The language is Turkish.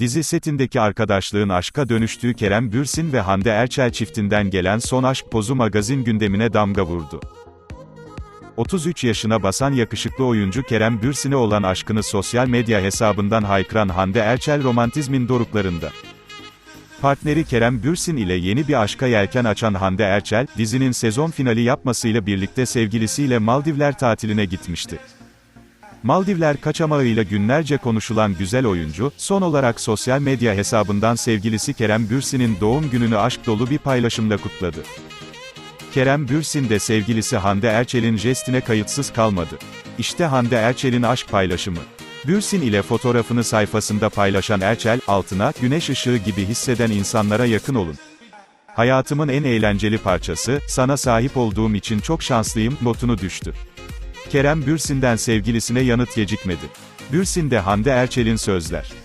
Dizi setindeki arkadaşlığın aşka dönüştüğü Kerem Bürsin ve Hande Erçel çiftinden gelen son aşk pozu magazin gündemine damga vurdu. 33 yaşına basan yakışıklı oyuncu Kerem Bürsin'e olan aşkını sosyal medya hesabından haykıran Hande Erçel romantizmin doruklarında. Partneri Kerem Bürsin ile yeni bir aşka yelken açan Hande Erçel, dizinin sezon finali yapmasıyla birlikte sevgilisiyle Maldivler tatiline gitmişti. Maldivler kaçamağıyla günlerce konuşulan güzel oyuncu, son olarak sosyal medya hesabından sevgilisi Kerem Bürsin'in doğum gününü aşk dolu bir paylaşımla kutladı. Kerem Bürsin de sevgilisi Hande Erçel'in jestine kayıtsız kalmadı. İşte Hande Erçel'in aşk paylaşımı. Bürsin ile fotoğrafını sayfasında paylaşan Erçel, altına, güneş ışığı gibi hisseden insanlara yakın olun. Hayatımın en eğlenceli parçası, sana sahip olduğum için çok şanslıyım, notunu düştü. Kerem Bürsin'den sevgilisine yanıt gecikmedi. Bürsin de Hande Erçel'in sözler.